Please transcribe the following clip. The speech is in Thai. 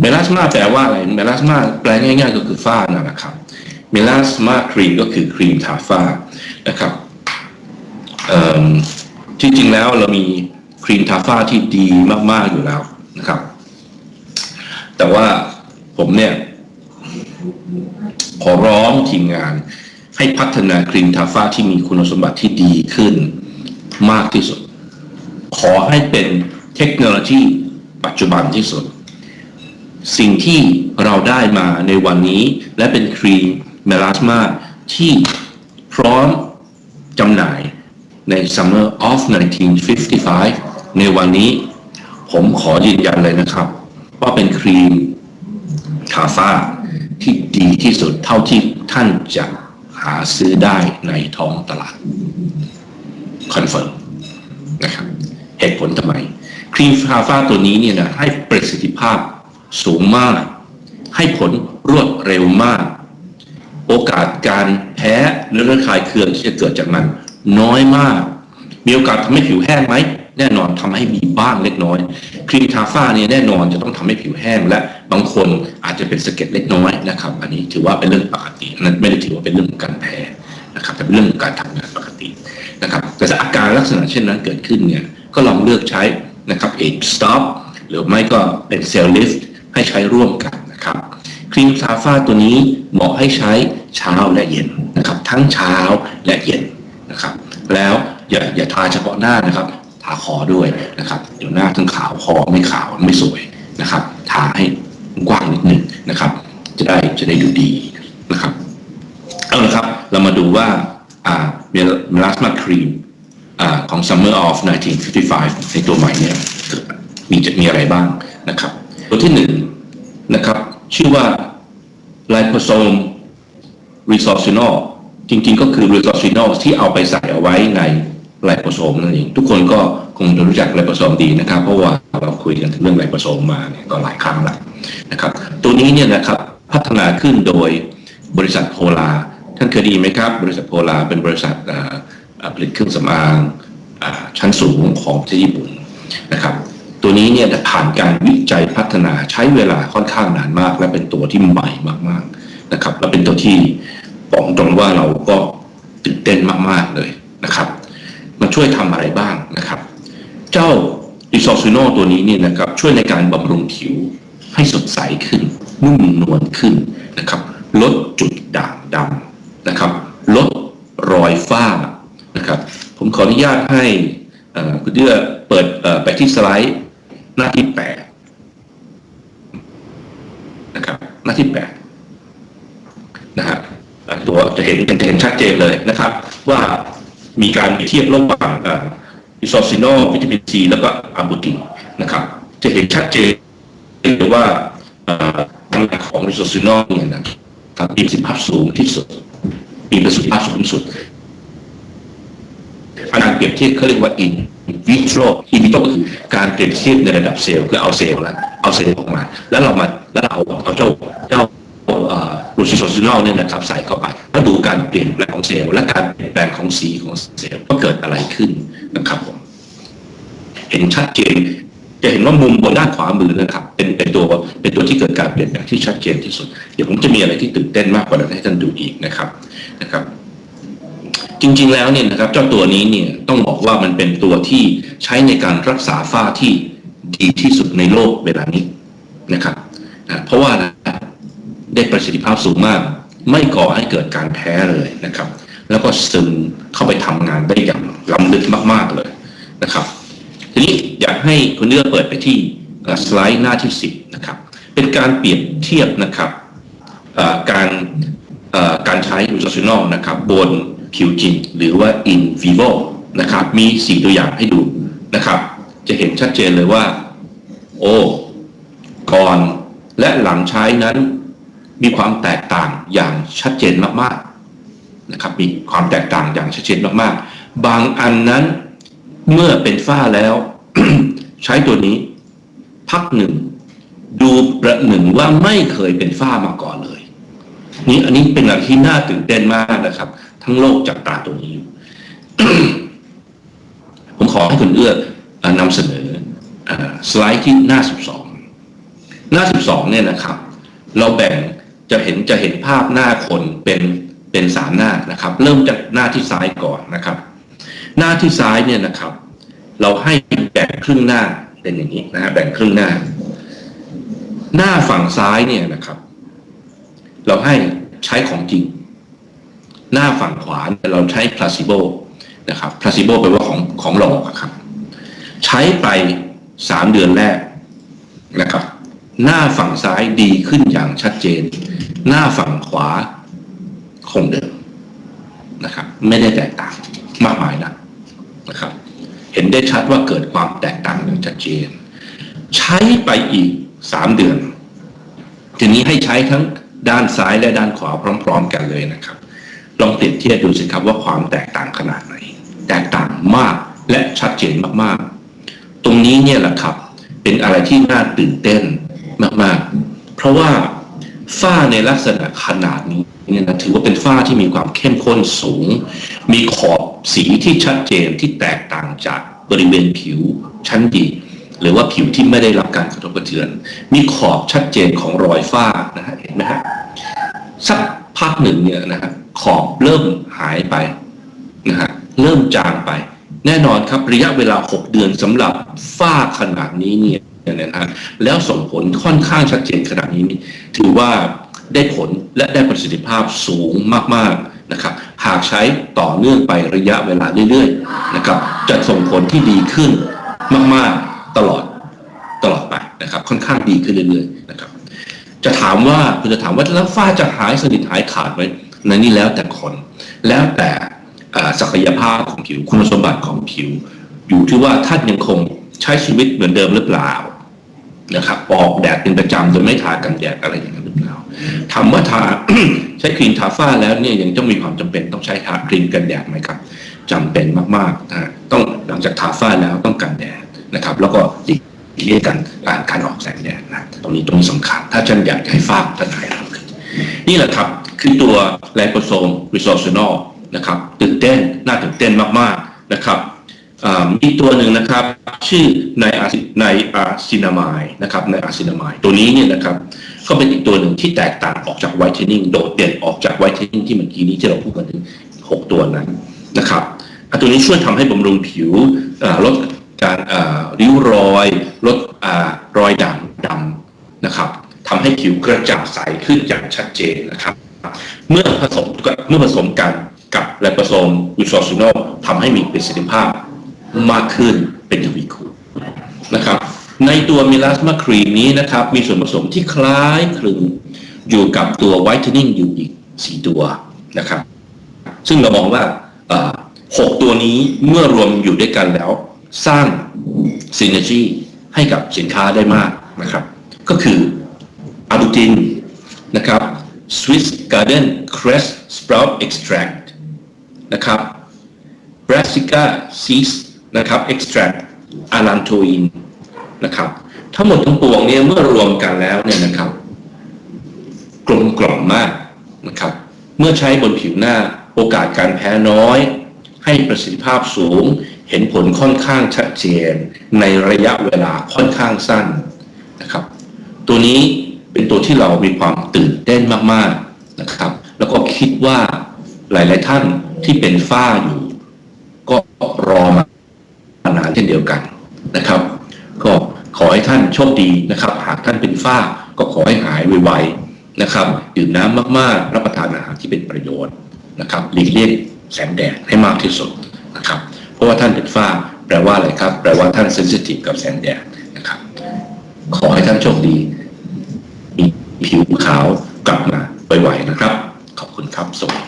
เมลาสมาแปลว่าอะไรเมลาสมาแปลง่าย ๆ ก็คือฝ้านั่นแหละครับเมลาสมาครีมก็คือครีมทาฝ้านะครับเอิ่จริงแล้วเรามีครีมทาฝ้าที่ดีมาก ๆ อยู่แล้วนะครับ แต่ว่าผมเนี่ย ขอร้องทีมงานให้พัฒนาครีมทาฝ้าที่มีคุณสมบัติที่ดีขึ้นมากที่สุด ขอให้เป็นเทคโนโลยีปัจจุบันที่สุด สิ่งที่เราได้มาในวันนี้ และเป็นครีมเมลาสมาที่พร้อมจำหน่ายใน Summer of 1955 ในวันนี้ ผมขอยืนยันเลยนะครับ ว่าเป็นครีมทาฝ้าที่ดีที่สุดเท่าที่ท่านจะหาซื้อได้ในท้องตลาดคอนเฟิร์มนะครับเหตุผลทำไม ครีมทาฝ้าตัวนี้เนี่ยนะให้ประสิทธิภาพ สูงมาก ให้ผลรวดเร็วมาก โอกาสการแพ้หรือระคายเคืองที่จะเกิดจากมัน น้อยมาก มีโอกาสทำให้ผิวแห้งไหมแน่นอนทำให้มีบ้างเล็กน้อยครีมทาฝ้าเนี่ยแน่นอนจะต้องทำให้ผิวแห้ง และบางคนอาจจะเป็นสะเก็ดเล็กน้อยนะครับ อันนี้ถือว่าเป็นเรื่องปกตินั้นไม่ได้ถือว่าเป็นเรื่องของการแพ้นะครับแต่เป็นเรื่องของการทำงานปกตินะครับ แต่อาการลักษณะเช่นนั้นเกิดขึ้นเนี่ยก็ลองเลือกใช้นะครับเอ stop หรือไม่ก็เป็นเซลลิฟต์ ให้ใช้ร่วมกันนะครับครีมทาฝ้าตัวนี้เหมาะให้ใช้เช้าและเย็นนะครับทั้งเช้าและเย็นนะครับแล้วอย่าอย่าทาเฉพาะหน้านะครับ ทาคอด้วยนะครับเดี๋ยวหน้าทั้งขาวคอไม่ขาวไม่สวยนะครับ ทาให้กว้างนิดนึงนะครับ จะได้จะได้ดูดีนะครับเอาละครับเรามาดูว่าอ่าเมลาสมาครีมอ่าของ Summer of 1955 ในตัวใหม่เนี่ยมีจะมีอะไรบ้างนะครับ ตัวที่หนึ่งนะครับ ชื่อว่า liposome resorcinol จริงๆ ก็คือ resorcinol ที่เอาไปใส่เอาไว้ในไลโปโซมนั่นเอง ทุกคนก็คงจะรู้จักไลโปโซมดีนะครับ เพราะว่าเราคุยกันถึงเรื่องไลโปโซมมาเนี่ยก็หลายครั้งแล้วนะครับ ตัวนี้เนี่ยนะครับพัฒนาขึ้นโดยบริษัทโพลาท่านเคยด้ยินไหมครับ บริษัทโพลาเป็นบริษัทผลิตเครื่องสำอางอชั้นสูงของประเทศญี่ปุ่นนะครับ ตัวนี้เนี่ยผ่านการวิจัยพัฒนาใช้เวลาค่อนข้างนานมาก และเป็นตัวที่ใหม่มากๆนะครับ และเป็นตัวที่บอกตรงว่าเราก็ตื่นเต้นมากๆเลยนะครับมันช่วยทำอะไรบ้างนะครับ เจ้าดิซอซิโนตัวนี้เนี่ยนะครับช่วยในการบำรุงผิวให้สดใสขึ้น นุ่มนวลขึ้นนะครับ ลดจุดด่างดำนะครับ ลดรอยฝ้านะครับ ผมขออนุญาตให้คุณเดือเปิดไปที่สไลด์ หน้าที่แปดนะครับ หน้าที่แปดนะฮะตัวจะเห็นเป็นเห็นชัดเจนเลยนะครับ ว่ามีการเปรียบเทียบระหว่างอิโซซิโนวิตามินซีแล้วก็อะบูตินนะครับ จะเห็นชัดเจนเลยว่าทางานของอิโซซิโนเนี่ยนะครับมีประสิทธิภาพสูงที่สุดมีประสิทธิภาพสูงสุด การเปรียบเทียบเขาเรียกว่า in vitro in vitro ก็คือการเปรียบเทียบในระดับเซลล์คือเอาเซลล์ล้วเอาเซลล์ออกมา แล้วเรามาแล้วเราเอาเจ้าเจ้ารูซิโซซินอลเนี่ยนะครับใส่เข้าไปแล้วดูการเปลี่ยนแปลงของเซลล์และการเปลี่ยนแปลงของสีของเซลล์ว่าเกิดอะไรขึ้นนะครับผมเห็นชัดเจนจะเห็นว่ามุมบนด้านขวามือนะครับ เป็นเป็นตัวเป็นตัวที่เกิดการเปลี่ยนแปลงที่ชัดเจนที่สุด เดี๋ยวผมจะมีอะไรที่ตื่นเต้นมากกว่านั้นให้ท่านดูอีกนะครับนะครับ จริงๆแล้วเนี่ยนะครับเจ้าตัวนี้เนี่ยต้องบอกว่ามันเป็นตัวที่ใช้ในการรักษาฝ้าที่ดีที่สุดในโลกเวลานี้นะครับนะเพราะว่าได้ประสิทธิภาพสูงมาก ไม่ก่อให้เกิดการแพ้เลยนะครับ แล้วก็ซึมเข้าไปทำงานได้อย่างล้ำลึกมากๆเลยนะครับ ทีนี้อยากให้คุณเลือกเปิดไปที่สไลด์หน้าที่10นะครับ เป็นการเปรียบเทียบนะครับการการใช้รูซอซินอลนะครับบน ผิวจริง หรือว่า in vivo นะครับ มี 4 ตัวอย่างให้ดูนะครับ จะเห็นชัดเจนเลยว่า โอ้ ก่อนและหลังใช้นั้น มีความแตกต่างอย่างชัดเจนมากๆนะครับ มีความแตกต่างอย่างชัดเจนมากๆ บางอันนั้นเมื่อเป็นฝ้าแล้ว ใช้ตัวนี้ พักหนึ่ง ดูประหนึ่งว่าไม่เคยเป็นฝ้ามาก่อนเลย นี่อันนี้เป็นอะไรที่น่าตื่นเต้นมากนะครับ ทั้งโลกจับตาตัวนี้อยู่ ผมขอให้คุณเอื้ออนำเสนออสไลด์ที่หน้า 12 หน้า 12 เนี่ยนะครับ เราแบ่งจะเห็นจะเห็นภาพหน้าคนเป็นเป็นสามหน้านะครับ เริ่มจากหน้าที่ซ้ายก่อนนะครับ หน้าที่ซ้ายเนี่ยนะครับ เราให้แบ่งครึ่งหน้าเป็นอย่างนี้นะฮะแบ่งครึ่งหน้า หน้าฝั่งซ้ายเนี่ยนะครับ เราให้ใช้ของจริง หน้าฝั่งขวาเราใช้ placebo นะครับ placebo แปลว่าของของหลอกครับ ใช้ไปสามเดือนแรกนะครับ หน้าฝั่งซ้ายดีขึ้นอย่างชัดเจน หน้าฝั่งขวาคงเดิมนะครับ ไม่ได้แตกต่างมากมายนะนะครับ เห็นได้ชัดว่าเกิดความแตกต่างอย่างชัดเจน ใช้ไปอีกสามเดือน ทีนี้ให้ใช้ทั้งด้านซ้ายและด้านขวาพร้อม ๆ กันเลยนะครับ ลองเปรียบเทียบดูสิครับว่าความแตกต่างขนาดไหน แตกต่างมากและชัดเจนมากๆ ตรงนี้เนี่ยแหละครับ เป็นอะไรที่น่าตื่นเต้นมากๆ เพราะว่าฝ้าในลักษณะขนาดนี้เนี่ยนะถือว่าเป็นฝ้าที่มีความเข้มข้นสูง มีขอบสีที่ชัดเจนที่แตกต่างจากบริเวณผิวชั้นดี หรือว่าผิวที่ไม่ได้รับการกระทบกระเทือน มีขอบชัดเจนของรอยฝ้านะฮะเห็นไหมฮะสักพักหนึ่งเนี่ยนะฮะ ขอบเริ่มหายไปนะฮะเริ่มจางไป แน่นอนครับระยะเวลา 6 เดือนสำหรับฝ้าขนาดนี้เนี่ยนะฮะแล้วส่งผลค่อนข้างชัดเจนขนาดนี้นี่ถือว่าได้ผลและได้ประสิทธิภาพสูงมากๆนะครับ หากใช้ต่อเนื่องไประยะเวลาเรื่อยๆนะครับจะส่งผลที่ดีขึ้นมากๆตลอดตลอดไปนะครับ ค่อนข้างดีขึ้นเรื่อยๆนะครับ จะถามว่าคุณจะถามว่าแล้วฝ้าจะหายสนิทหายขาดไหม นั่นนี่แล้วแต่คน แล้วแต่ศักยภาพของผิว คุณสมบัติของผิว อยู่ที่ว่าท่านยังคงใช้ชีวิตเหมือนเดิมหรือเปล่านะครับออกแดดเป็นประจำโดยไม่ทากันแดดอะไรอย่างนั้นหรือเปล่าถามว่าทาใช้ครีมทาฝ้าแล้วเนี่ยยังต้องมีความจำเป็นต้องใช้ทาครีมกันแดดไหมครับจำเป็นมากๆนะฮะต้องหลังจากทาฝ้าแล้วต้องกันแดดนะครับ แล้วก็หลีกเลี่ยงการการการออกแสงแดดนะตรงนี้ตรงนี้สำคัญ ถ้าท่านอยากให้ฝ้าท่านหายเร็วขึ้นนี่แหละครับ คือตัวไลโปโซมรีซอร์ n นอลนะครับตื่นเต้นน่าตื่นเต้นมากๆนะครับมีตัวหนึ่งนะครับชื่อในอาในอาซินามายนะครับในอาซินามายตัวนี้เนี่ยนะครับก็เป็นอีกตัวหนึ่งที่แตกต่างออกจากไวท์เทนนิ่งโดดเด่นออกจากไวท์เทนนิ่งที่เมื่อกี้นี้ที่เราพูดกันถึง 6 ตัวนั้นนะครับตัวนี้ช่วยทำให้บำรุงผิวลดการริ้วรอยลดอรอยด่างดำนะครับทำให้ผิวกระจ่างใสขึ้นอย่างชัดเจนนะครับ เมื่อผสมกับเมื่อผสมกันกับไลโปโซมวิซอซิโนทำให้มีประสิทธิภาพมากขึ้นเป็นทวีคูณนะครับในตัวมิลาสมาครีมนี้นะครับ มีส่วนผสมที่คล้ายคลึงอยู่กับตัวไวท์เทนนิ่งอยู่อีก4ตัวนะครับ ซึ่งเรามองว่าหกตัวนี้เมื่อรวมอยู่ด้วยกันแล้ว สร้างซินเนจีให้กับสินค้าได้มากนะครับ ก็คืออะบูตินนะครับ Swiss Garden Crest Sprout Extract นะครับ Brassica Seeds นะครับ Extract Allantoin นะครับ ทั้งหมดทั้งปวงเนี่ยเมื่อรวมกันแล้วเนี่ยนะครับ กลมกล่อมมากนะครับ เมื่อใช้บนผิวหน้าโอกาสการแพ้น้อย ให้ประสิทธิภาพสูงเห็นผลค่อนข้างชัดเจนในระยะเวลาค่อนข้างสั้นนะครับ ตัวนี้ เป็นตัวที่เรามีความตื่นเต้นมากๆนะครับ แล้วก็คิดว่าหลาย ๆ ท่านที่เป็นฝ้าอยู่ ก็รอมานานเช่นเดียวกันนะครับ ก็ขอให้ท่านโชคดีนะครับ หากท่านเป็นฝ้าก็ขอให้หายไวๆนะครับ ดื่มน้ำมากๆ รับประทานอาหารที่เป็นประโยชน์นะครับหลีกเลี่ยงแสงแดดให้มากที่สุดนะครับ เพราะว่าท่านเป็นฝ้าแปลว่าอะไรครับ แปลว่าท่านเซนซิทีฟกับแสงแดดนะครับ ขอให้ท่านโชคดี มีผิวขากลับมาไวๆนะครับ ขอบคุณครับสวัสดี